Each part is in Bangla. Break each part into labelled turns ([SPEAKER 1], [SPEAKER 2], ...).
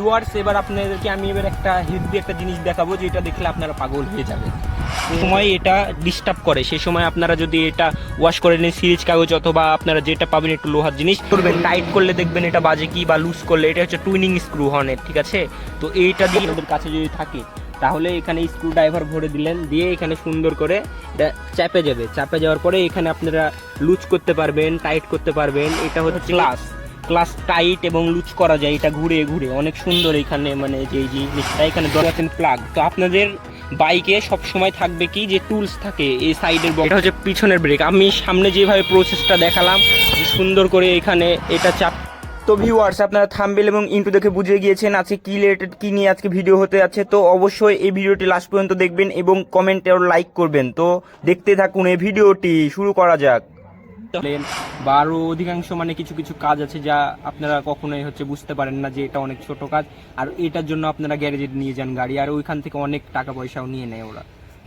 [SPEAKER 1] ভিউয়ার্স এবার আপনাদেরকে আমি এবার একটা হেভি একটা জিনিস দেখাবো, যেটা দেখলে আপনারা পাগল হয়ে যাবেন। সময় এটা ডিস্টার্ব করে সেই সময় আপনারা যদি এটা ওয়াশ করে নেন সিরিজ কাগজ অথবা আপনারা যেটা পাবেন একটু লোহার জিনিস, করবেন টাইট করলে দেখবেন এটা বাজে কি বা লুজ করলে, এটা হচ্ছে টুইনিং স্ক্রু হর্নের ঠিক আছে? তো এইটা দিয়ে আমাদের কাছে যদি থাকে, তাহলে এখানে স্ক্রু ড্রাইভার ভরে দিলেন, দিয়ে এখানে সুন্দর করে এটা চাপে যাবে। চাপে যাওয়ার পরে এখানে আপনারা লুজ করতে পারবেন টাইট করতে পারবেন, এটা হচ্ছে ক্লাস ক্লাস টাইট এবং লুজ করা যায়, এটা ঘুরে ঘুরে। অনেক সুন্দর এখানে মানে যে জিনিসটা, এখানে দরকার প্লাগ তো আপনাদের বাইকে সব সময় থাকবে কি যে টুলস থাকে, এই সাইডের এটা হচ্ছে পিছনের ব্রেক আমি সামনে যেভাবে প্রসেসটা দেখালাম, যে সুন্দর করে এখানে এটা চাপ তো ভিউয়ার্স আপনারা থাম্বেল এবং ইন্টু দেখে বুঝে গিয়েছেন আজকে কি রিলেটেড কি নিয়ে আজকে ভিডিও হতে যাচ্ছে। তো অবশ্যই এই ভিডিওটি লাস্ট পর্যন্ত দেখবেন এবং কমেন্টে লাইক করবেন। তো দেখতে থাকুন, এই ভিডিওটি শুরু করা যাক। বলেন বা আরও অধিকাংশ মানে কিছু কিছু কাজ আছে যা আপনারা কখনোই হচ্ছে বুঝতে পারেন না যে এটা অনেক ছোট কাজ। আর এটার জন্য আপনারা গ্যারেজে নিয়ে যান গাড়ি। আর ওইখান থেকে অনেক টাকা পয়সাও নিয়ে নেয় ওরা।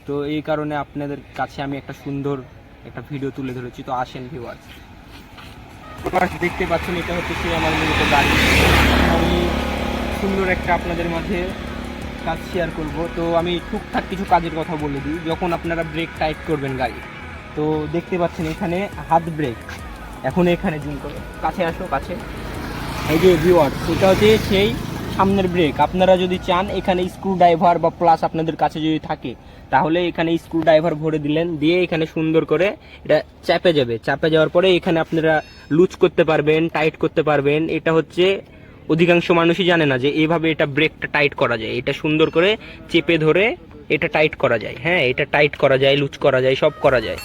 [SPEAKER 1] তো এই কারণে আপনাদের কাছে আমি একটা সুন্দর একটা ভিডিও তুলে ধরেছি। তো আসেন ভিউয়ার্স দেখতে পাচ্ছেন, এটা হচ্ছে সেই আমার মূলত গাড়ি। আমি সুন্দর একটা আপনাদের মাঝে কাজ শেয়ার করব। তো আমি টুকটাক কিছু কাজের কথা বলে দিই। যখন আপনারা ব্রেক টাইট করবেন গাড়ি তো দেখতে পাচ্ছেন এখানে হাত ব্রেক এখন এখানে জুম করে। কাছে আসো, কাছে। এই যে ভিওয়ার এটা হচ্ছে সেই সামনের ব্রেক আপনারা যদি চান, এখানে স্ক্রু ড্রাইভার বা প্লাস আপনাদের কাছে যদি থাকে, তাহলে এখানে স্ক্রু ড্রাইভার ভরে দিলেন, দিয়ে এখানে সুন্দর করে এটা চাপে যাবে। চাপে যাওয়ার পরে এখানে আপনারা লুজ করতে পারবেন টাইট করতে পারবেন। এটা হচ্ছে অধিকাংশ মানুষই জানে না যে এইভাবে এটা ব্রেকটা টাইট করা যায়। এটা সুন্দর করে চেপে ধরে এটা টাইট করা যায়। হ্যাঁ এটা টাইট করা যায়, লুজ করা যায়, সব করা যায়।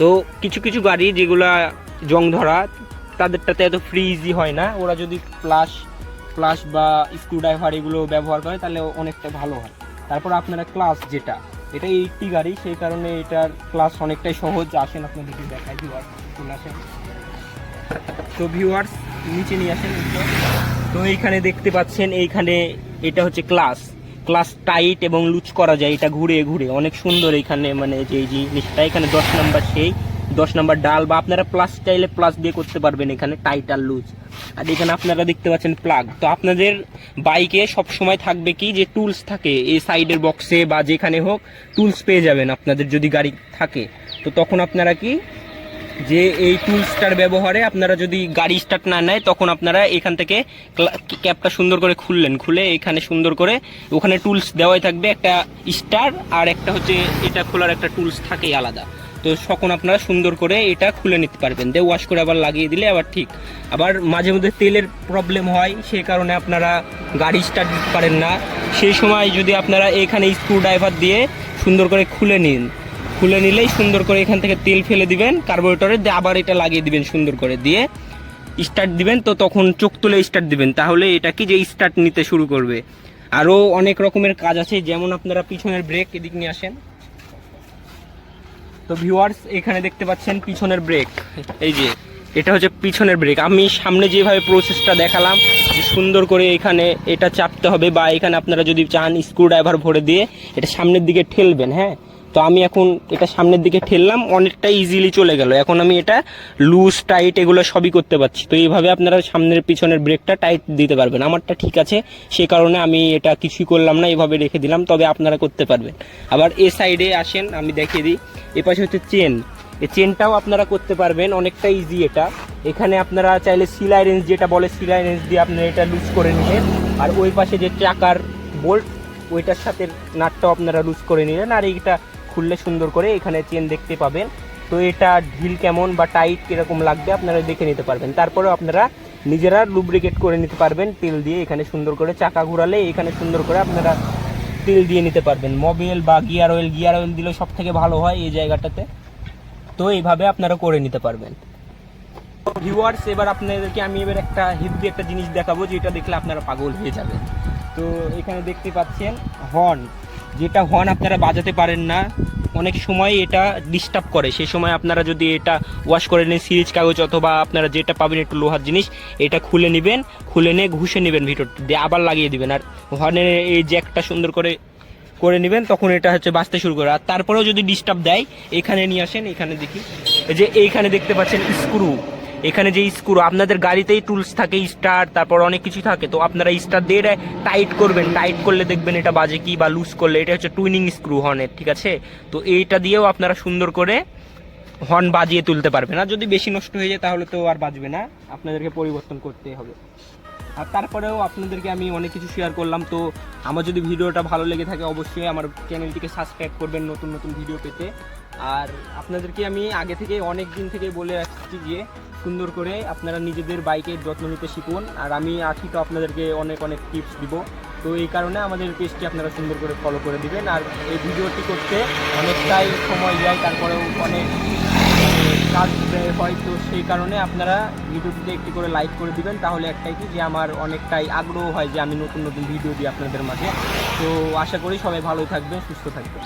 [SPEAKER 1] তো কিছু কিছু গাড়ি যেগুলা জং ধরা, তাদেরটাতে এত ফ্রি ইজি হয় না। ওরা যদি প্লাস প্লাস বা স্ক্রু ড্রাইভার এগুলো ব্যবহার করে, তাহলে অনেকটা ভালো হয়। তারপর আপনারা ক্লাস যেটা, এটা এইটটি গাড়ি, সেই কারণে এটার ক্লাস অনেকটাই সহজ। আসেন আপনাদেরকে দেখায় ভিউয়ার্স চলে আসেন। তো ভিউয়ার্স নিচে নিয়ে আসেন। তো এইখানে দেখতে পাচ্ছেন, এইখানে এটা হচ্ছে ক্লাস ক্লাস টাইট এবং লুজ করা যায়, এটা ঘুরে ঘুরে। অনেক সুন্দর এখানে মানে যে জিনিসটা, এখানে দশ নাম্বার সেই, দশ নাম্বার ডাল বা আপনারা প্লাস চাইলে প্লাস দিয়ে করতে পারবেন এখানে টাইট আর লুজ। আর এখানে আপনারা দেখতে পাচ্ছেন প্লাগ তো আপনাদের বাইকে সব সময় থাকবে কি যে টুলস থাকে, এই সাইডের বক্সে বা যেখানে হোক টুলস পেয়ে যাবেন আপনাদের যদি গাড়ি থাকে। তো তখন আপনারা কি যে এই টুলসটার ব্যবহারে আপনারা যদি গাড়ি স্টার্ট না নেয়, তখন আপনারা এখান থেকে ক্যাপটা সুন্দর করে খুললেন। খুলে এখানে সুন্দর করে ওখানে টুলস দেওয়াই থাকবে, একটা স্টার আর একটা হচ্ছে এটা খোলার একটা টুলস থাকে আলাদা। তো তখন আপনারা সুন্দর করে এটা খুলে নিতে পারবেন। দিয়ে ওয়াশ করে আবার লাগিয়ে দিলে আবার ঠিক। আবার মাঝে মধ্যে তেলের প্রবলেম হয় সেই কারণে আপনারা গাড়ি স্টার্ট দিতে পারেন না। সেই সময় যদি আপনারা এখানে স্ক্রু ড্রাইভার দিয়ে সুন্দর করে খুলে নিন। খুলে নিলেই সুন্দর করে এখান থেকে তেল ফেলে দিবেন কার্বোরেটরে দিয়ে আবার এটা লাগিয়ে দিবেন সুন্দর করে দিয়ে স্টার্ট দিবেন, তো তখন চোখ তুলে স্টার্ট দিবেন। তাহলে এটা কি যে স্টার্ট নিতে শুরু করবে? আরও অনেক রকমের কাজ আছে, যেমন আপনারা পিছনের ব্রেক এদিক নিয়ে আসেন। তো ভিউয়ার্স এখানে দেখতে পাচ্ছেন পিছনের ব্রেক এই যে, এটা হচ্ছে পিছনের ব্রেক আমি সামনে যেভাবে প্রসেসটা দেখালাম, যে সুন্দর করে এখানে এটা চাপতে হবে, বা এখানে আপনারা যদি চান স্ক্রু ড্রাইভার ভরে দিয়ে এটা সামনের দিকে ঠেলবেন হ্যাঁ? তো আমি এখন এটা সামনের দিকে ঠেললাম, অনেকটা ইজিলি চলে গেল। এখন আমি এটা লুজ টাইট এগুলো সবই করতে পারছি। তো এইভাবে আপনারা সামনের পিছনের ব্রেকটা টাইট দিতে পারবেন। আমারটা ঠিক আছে, সে কারণে আমি এটা কিছুই করলাম না, এভাবে রেখে দিলাম, তবে আপনারা করতে পারবেন। আবার এ সাইডে আসেন, আমি দেখিয়ে দিই। এ পাশে হচ্ছে চেন এই চেনটাও আপনারা করতে পারবেন, অনেকটা ইজি এটা। এখানে আপনারা চাইলে সিলাই রেঞ্জ যেটা বলে সিলাই রেঞ্জ দিয়ে আপনারা এটা লুজ করে নেবেন। আর ওই পাশে যে চাকার বোল্ট ওইটার সাথে নাটটাও আপনারা লুজ করে নিলেন আর এইটা খুললে সুন্দর করে এখানে চেন দেখতে পাবেন। তো এটা ঢিল কেমন বা টাইট কীরকম লাগবে আপনারা দেখে নিতে পারবেন। তারপরেও আপনারা নিজেরা লুব্রিকেট করে নিতে পারবেন, তেল দিয়ে এখানে সুন্দর করে চাকা ঘুরালে এখানে সুন্দর করে আপনারা তেল দিয়ে নিতে পারবেন। মোবিল বা গিয়ার অয়েল গিয়ার অয়েল দিলে সব থেকে ভালো হয় এই জায়গাটাতে। তো এইভাবে আপনারা করে নিতে পারবেন। ভিউয়ার্স এবার আপনাদেরকে আমি এবার একটা হেভি একটা জিনিস দেখাবো, যেটা দেখলে আপনারা পাগল হয়ে যাবেন। তো এখানে দেখতে পাচ্ছেন হর্ন যেটা হর্ন আপনারা বাজাতে পারেন না। অনেক সময় এটা ডিস্টার্ব করে। সেই সময় আপনারা যদি এটা ওয়াশ করে নেন, সিরিজ কাগজ অথবা আপনারা যেটা পাবেন একটু লোহার জিনিস, এটা খুলে নেবেন, খুলে নিয়ে ঘুষে নেবেন ভিতরটা দিয়ে আবার লাগিয়ে দিবেন। আর হর্নের এই জ্যাকটা সুন্দর করে করে নেবেন, তখন এটা হচ্ছে বাঁচতে শুরু করে। আর তারপরেও যদি ডিস্টার্ব দেয়, এখানে নিয়ে আসেন, এখানে দেখি। যে এইখানে দেখতে পাচ্ছেন স্ক্রু এখানে যে স্ক্রু, আপনাদের গাড়িতেই টুলস থাকে স্টার তারপর অনেক কিছু থাকে। তো আপনারা স্টার দিয়ে টাইট করবেন। টাইট করলে দেখবেন এটা বাজে কি বা লুজ করলে, এটা হচ্ছে টুইনিং স্ক্রু হর্নের ঠিক আছে? তো এইটা দিয়েও আপনারা সুন্দর করে হর্ন বাজিয়ে তুলতে পারবেন। আর যদি বেশি নষ্ট হয়ে যায়, তাহলে তো আর বাজবে না। আপনাদেরকে পরিবর্তন করতে হবে। আর তারপরেও আপনাদেরকে আমি অনেক কিছু শেয়ার করলাম। তো আমার যদি ভিডিওটা ভালো লেগে থাকে, অবশ্যই আমার চ্যানেলটিকে সাবস্ক্রাইব করবেন নতুন নতুন ভিডিও পেতে। আর আপনাদেরকে আমি আগে থেকে অনেক দিন থেকে বলে আসছি যে সুন্দর করে আপনারা নিজেদের বাইকের যত্ন নিতে শিখুন। আর আমি আছি তো আপনাদেরকে অনেক অনেক টিপস দিব। তো এই কারণে আমাদের পেজটি আপনারা সুন্দর করে ফলো করে দিবেন। আর এই ভিডিওটি করতে অনেকটাই সময় যায়, তারপরেও অনেক কাজ হয়। তো সেই কারণে আপনারা ভিডিওটিতে একটি করে লাইক করে দিবেন। তাহলে একটাই কি, যে আমার অনেকটাই আগ্রহ হয় যে আমি নতুন নতুন ভিডিও দিই আপনাদের মাঝে। তো আশা করি সবাই ভালোই থাকবেন, সুস্থ থাকবেন।